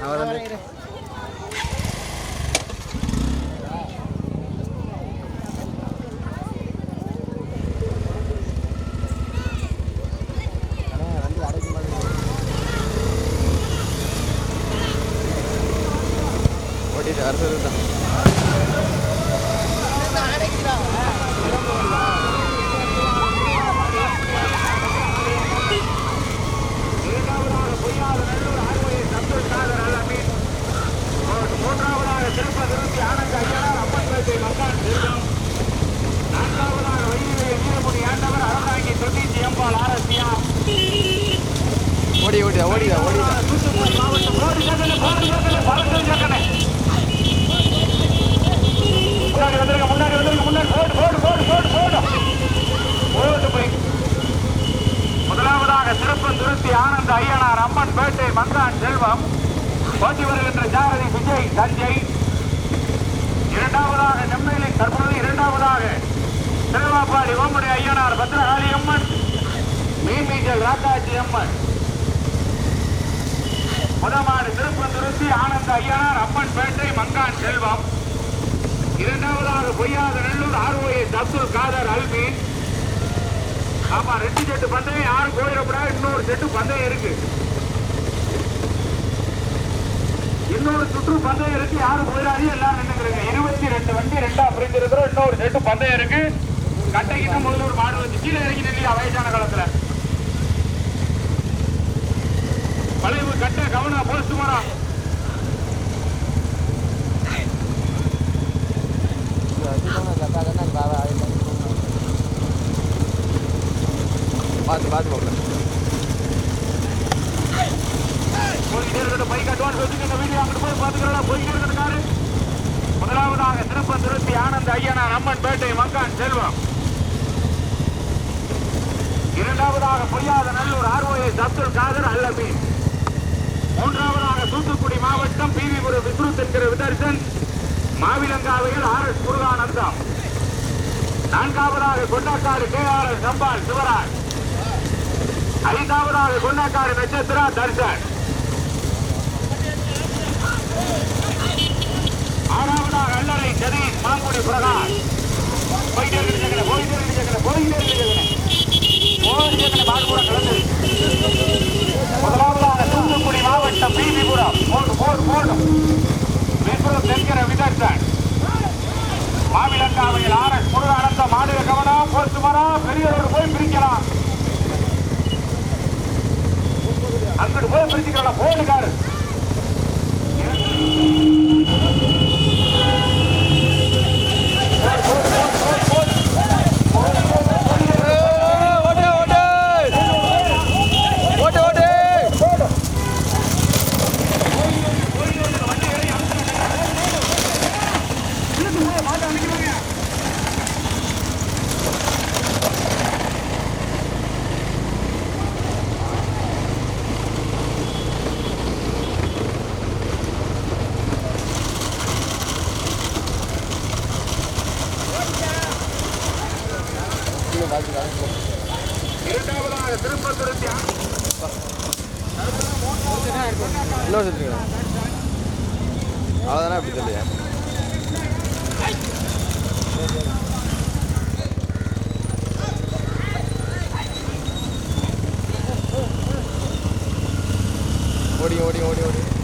அவர் வந்து ஓட்டிட்டு அடுத்தது தான் இரண்டாவதாக பொய்யாத நல்லூர் ஆர்வயை சந்தோஷ் நாதர் அலமீன் மூன்றாவதாக திருப்ப திருச்சி ஆனந்த ஐயனார் அப்பன்பேட்டை மக்கான் செல்வம் நான்காவதாக வைகை வீரமுடி ஆண்டவர் அறந்தாங்கி தொண்ணூற்றி எம்பால் ஆரத்தியா ஓடி ஓடிதா ஓடிதா ஓடிதா தூத்துக்குடி மாவட்டம் ரோடு ஜகன ரோடு ஜகன பறக்கல் ஜகன முன்னாடி வந்துருங்க முன்னாடி வந்துருங்க முன்னாடி போடு போடு போடு ஓடி போடு போடு போய் முதலாவதாக திருப்பம் திருத்தி ஆனந்த ஐயனார் அம்மன் பேட்டை மந்தான் செல்வம். போட்டி வருகின்ற ஜாரதி விஜய் சஞ்சய். இரண்டாவதாக நெம்மையிலை தற்பொழுது இரண்டாவதாக. திருவாப்பாடி ஓமடி ஐயனார் பத்ரகாளி அம்மன். மீன்மீஞ்சல் ராதாஜி அம்மன். முதமாடு திருப்பந்துருத்தி ஆனந்த ஐயனார் அம்மன் பேட்டை மங்கான் செல்வம். இரண்டாவதாக பொய்யாத நல்லூர் ஆர்ஓஎஸ் அப்துல் காதர் அல்பி ஆமா ரெண்டு செட்டு பந்தயம் யாரும் போயிடக்கூடாது இன்னொரு செட்டு பந்தயம் இருக்கு. இன்னொரு சுற்று பந்தயம் இருக்கு யாரும் போயிடாதீங்க எல்லாரும் நின்னுக்கிறீங்க. இருபத்தி ரெண்டு வண்டி ரெண்டா பிரிஞ்சிருக்கிறோம் இன்னொரு செட்டு பந்தயம் இருக்கு. கட்டைக்கிட்ட முதல்ல ஒரு மாடு வந்து கீழே இறங்கி நில்லையா வயசான காலத்துல? வளைவு கட்ட கவனம் போஸ்ட் மரம் பார்த்து பார்த்து போகல போய்கிட்டே இருக்கட்டும் பைக் அட்வான்ஸ் வச்சுக்கோங்க வீடியோ அங்கிட்டு போய் பார்த்துக்கலாம் போய்கிட்டே இருக்கட்டும் காரு. முதலாவதாக திருப்பம் திருத்தி ஆனந்த ஐயனார் அம்மன் பேட்டை மக்கான் செல்வம். இரண்டாவதாக பொய்யாத நல்லூர் ஆர்ஓஎஸ் அப்துல் காதர் அல்லமீன் மூன்றாவதாக தூத்துக்குடி மாவட்டம் பிவிபுரம் விஷ்ணு என்கிற விதர்சன் மாவிலங்காவையில் ஆர் எஸ் முருகானந்தம். நான்காவதாக Kondakkadu K. R. S. Sambal Sivaraj. ஐந்தாவதாக கொண்டாக்காடு நட்சத்திரா தர்சன் ஆறாவதாக அல்லறை சதீஷ் மாங்குடி பிரகாஷ். போயிட்டே இருக்கு ஜெகன, போயிட்டே இருக்கு போயிட்டே முதலாவதாக தூத்துக்குடி மாவட்டம் பிபிபுரம் போடு போடு போடு. விபுரம் தென்கிற விதர்சன். மாவிலங்காவையில் ஆர் எஸ் முருகானந்த மாநில கவனம் போஸ்ட் மரம் பெரியவரோடு போய் பிரிக்கலாம். அங்கிட்டு போய் பிரிச்சுக்கலாம் போடுக்காரு ஓடி ஓடி ஓடி ஓடி.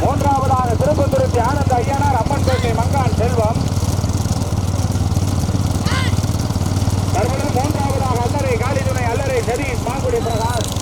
மூன்றாவதாக திருப்பத்துருத்தி ஆனந்த ஐயனார் அம்மன்பேட்டை மங்கான் செல்வம். தற்பொழுது மூன்றாவதாக அல்லறை காலிதுணை அல்லறை சதீஷ் மாங்குடி பிரகாஷ்.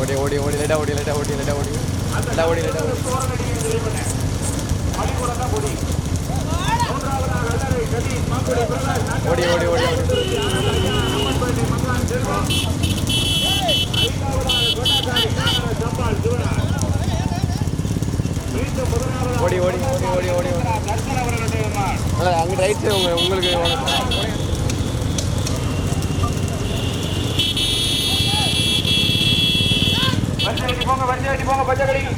ஓடி ஓடி ஓடி லேட்டா ஓடி லேட்டா ஓடி லேட்டா ஓடி. லேட்டா ஓடி லேட்டா ஓடி. ஓடி ஓடி ஓடி ஓடி. ஓடி ஓடி ஓடி ஓடி ஓடி. ஓடி அங்கே ரைட் சைடு உங்களுக்கு போங்க பச்சை கடிங்க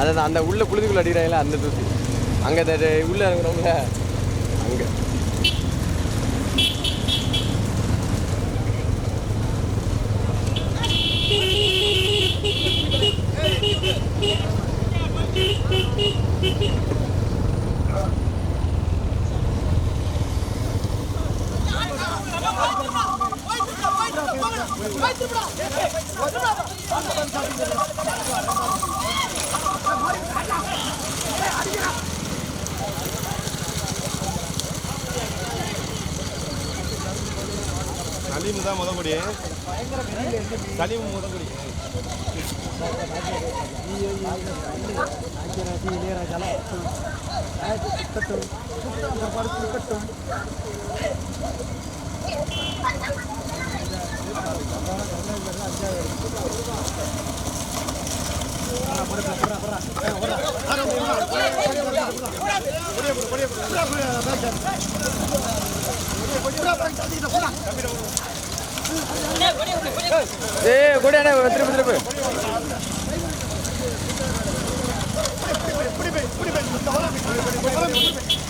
அதான் அந்த உள்ள குளிதுக்குள்ள அடிக்கிறாங்களே அந்த தூசி. அங்கே உள்ள இருக்கிறவங்கள அங்கே. சனி முதங்குடி ராஜராஜி இளையராஜாலாம் சுத்தட்டும் சுத்தட்டும் Thank you. ஏ கொடி அண்ணா திருப்பி திருப்பி பிடி பிடி பிடி பிடி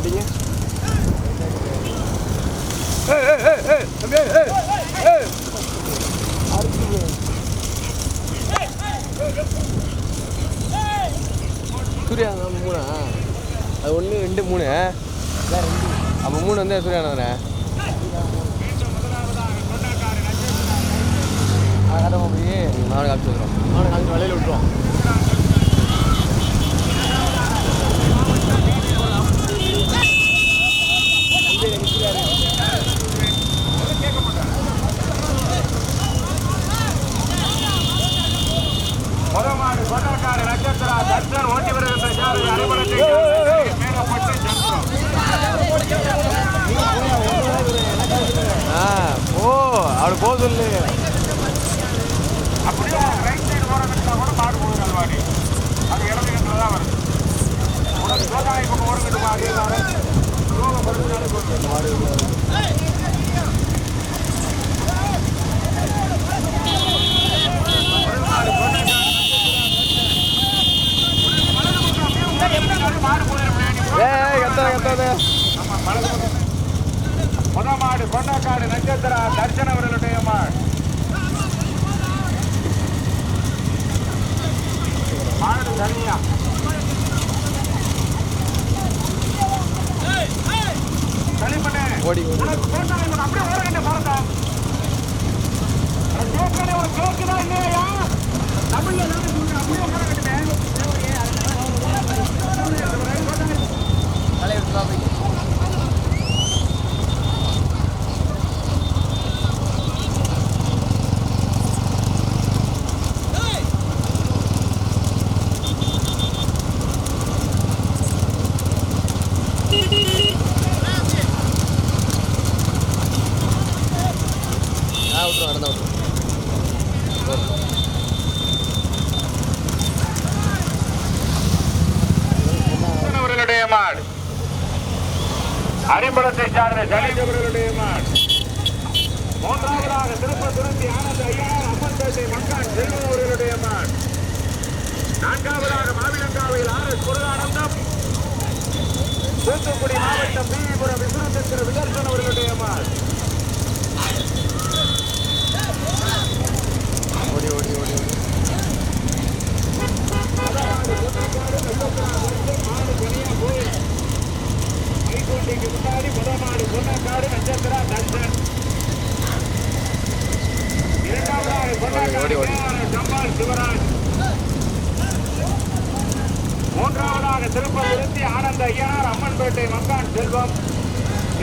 அடிங்க சூர்யா மூணா? அது ஒன்று ரெண்டு மூணு. அப்போ மூணு வந்து சூர்யா தானே அதை காட்டுவோம் அப்படியே நானும் காமிச்சு விட்றோம் நானும் காமிச்சு வலையில் விட்ருவோம் அரிம்பலத்தை சார்ந்த ஜலித் மூன்றாவதாக திருப்ப துருத்தி ஆனந்த ஐயா அம்மன்பேட்டை மக்கான் செல்வம் அவர்களுடைய மான். நான்காவதாக மாவிலங்காவையில் ஆர் எஸ் முருகானந்தம். தூத்துக்குடி மாவட்டம் பிவிபுரம் விசுரத்திற்கு விதர்சன் அவர்களுடைய மான். ஓடி ஓடி ஓடி ஓடி. கைகோட்டைக்கு முன்னாடி முதமாடு பொன்னக்காடு நட்சத்திரா தர்சன் இரண்டாவதாக கொண்டாக்காடு ஓடி, சிவராஜ் மூன்றாவதாக திருப்பதிருத்தி ஆனந்த ஐயனார் அம்மன்பேட்டை மக்கான் செல்வம்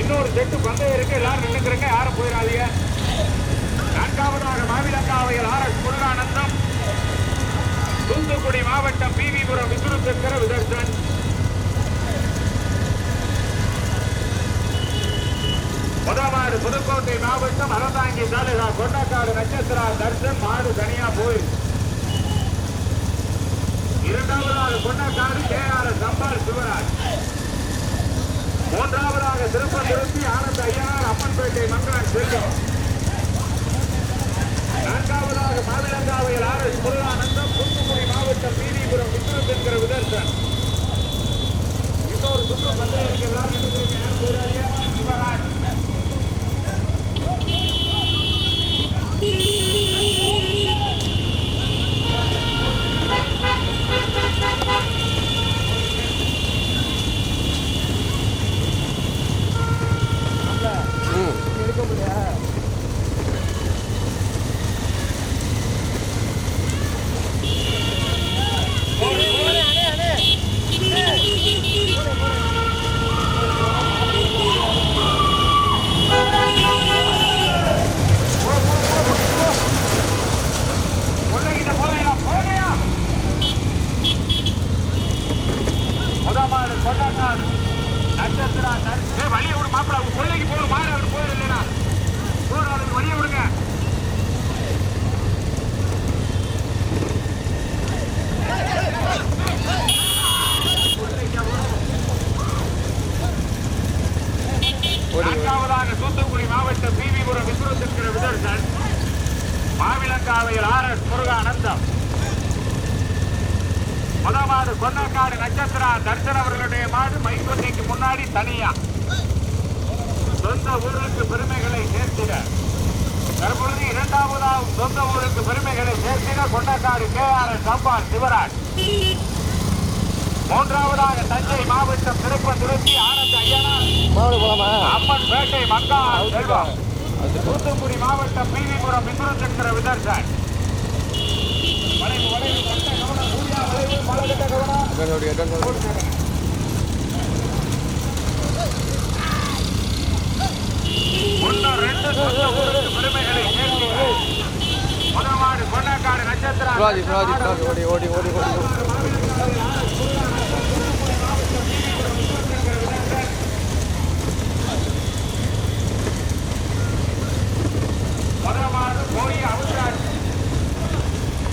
இன்னொரு செட்டு பந்தயம் இருக்கு எல்லாரும் நின்றுக்கிறங்க யாரும் போயிடாதீங்க நான்காவதாக மாவிலங்காவையில் ஆர் எஸ் முருகானந்தம் தூத்துக்குடி மாவட்டம் பிவிபுரம் விசுருத்திருக்கிற விதர்சன் முதமாடு புதுக்கோட்டை மாவட்டம் அறந்தாங்கி தாலுகா கொண்டக்காடு நட்சத்திரா தர்சன் மாடு தனியா போய். இரண்டாவதாக கொண்டக்காடு கே ஆர் சம்பால் சிவராஜ். மூன்றாவதாக திருப்பதிருத்தி ஆனந்த ஐயனார் அம்மன்பேட்டை மங்களான் செல்வம். நான்காவதாக மாவிலங்காவையில் ஆர் எஸ் முருகானந்தம் தூத்துக்குடி மாவட்டம் பீதிபுரம் விக்ரம் என்கிற விதர்சன். இன்னொரு சுற்று பந்தயம் இருக்கு எல்லாரும் சிவராஜ். யாரும் போயிடாதீங்க. மாப்பிள கொள்ளைக்கு போகணும் மாடு அவர் போயிரு இல்லைனா போற அவருக்கு வழியை விடுங்க ஓடி நான்காவதாக தூத்துக்குடி மாவட்டம் பிவிபுரம் விசுவத்திற்கிற விதர்சன் மாவிலங்காவையில் ஆர் எஸ் முருகானந்தம் முதமாடு கொன்னக்காடு நட்சத்திரா தர்சன் அவர்களுடைய மாடு மைக்கொண்டைக்கு முன்னாடி தனியா சொந்த ஊருக்கு பெருமைகளை சேர்த்திட தற்பொழுது இரண்டாவதாகவும் சொந்த ஊருக்கு பெருமைகளை சேர்த்திட Kondakkadu K R S Sambal Sivaraj. மூன்றாவதாக தஞ்சை மாவட்டம் திருப்பந்துருத்தி ஆனந்த ஐயனார். அம்மன் பேட்டை மக்கா செல்வம். தூத்துக்குடி மாவட்டம் பிவிபுரம் விக்ரச்சந்திர விதர்சன். வளைவு வளைவு கட்ட கவனம் சூர்யா வளைவு மலகட்ட கவனம் அட்வான்ஸ் ஓடி அட்வான்ஸ் ஓடி ஒன்னு ரெண்டு சொந்த ஊருக்கு பெருமைகளை சேர்த்து முதமாடு கொண்டாக்காடு நட்சத்திரம் சிவாஜி சிவாஜி சிவாஜி ஓடி ஓடி ஓடி ஓடி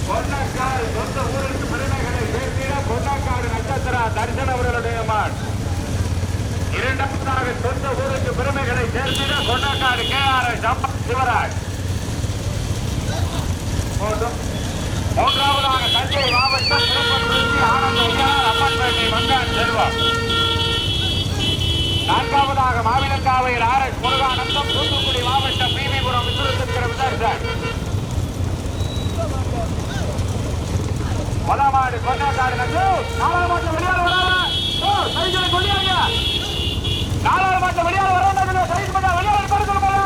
கொண்டாக்காடு சொந்த ஊருக்கு பெருமைகளை சேர்த்திட கொண்டாக்காடு நட்சத்திர தரிசன அவர்களுடைய மான் இரண்டாவதாக சொந்த ஊருக்கு பெருமைகளை சேர்த்திட கொண்டாக்காடு கே ஆர் சிவராஜ். மூன்றாவதாக தஞ்சை மாவட்டம் திருப்பத்தூர்த்தி ஆனந்த அம்மன்பேட்டை மங்கான் செல்வம். நான்காவதாக மாவிலங்காவையில் ஆர் எஸ் முருகானந்தம் தூத்துக்குடி மாவட்டம் பிவிபுரம் விசுரத்திற்கிற விதர்சன். மலமாடு கொண்டாட்டாடு நஞ்சு நாலாவது மாட்டம் வெளியால வராத ஓ கொள்ளியாங்க. நாலாவது மாட்டம் வெளியால வராத சைக்கிள் பண்ண வெளியால பண்ண சொல்ல. போல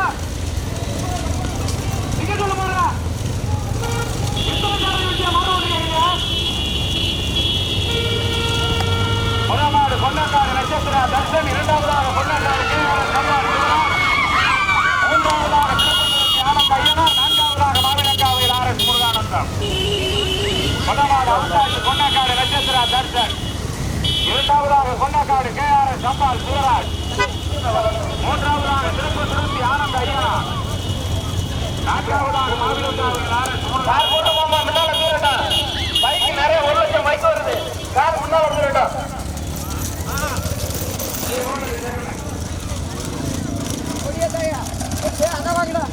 நீங்க சொல்ல போல முதலாவது கொண்டாக்காடு நட்சத்திர தர்ஷன் இரண்டாவதாக கொண்டாக்காடு கேவலம் கம்மாள் மூன்றாவதாக திருப்பதி ஆனந்த ஐயனார். நான்காவதாக மாவிலங்காவையில் ஆர் எஸ் முருகானந்தம். முதலாவது அவதாரி கொண்டாக்காடு நட்சத்திர தர்ஷன் இரண்டாவதாக Kondakkadu K R S Kammal Sivaraj மூன்றாவதாக சிறப்பு சுருத்தி ஆனந்த ஐயா நான்காவதாக மாவீரம் கார் போட்டு போமா முன்னால தூரட்டா பைக் நிறைய ஒரு லட்சம் பைக் வருது. கார் முன்னால வந்துருட்டா அதான் வாங்கடா.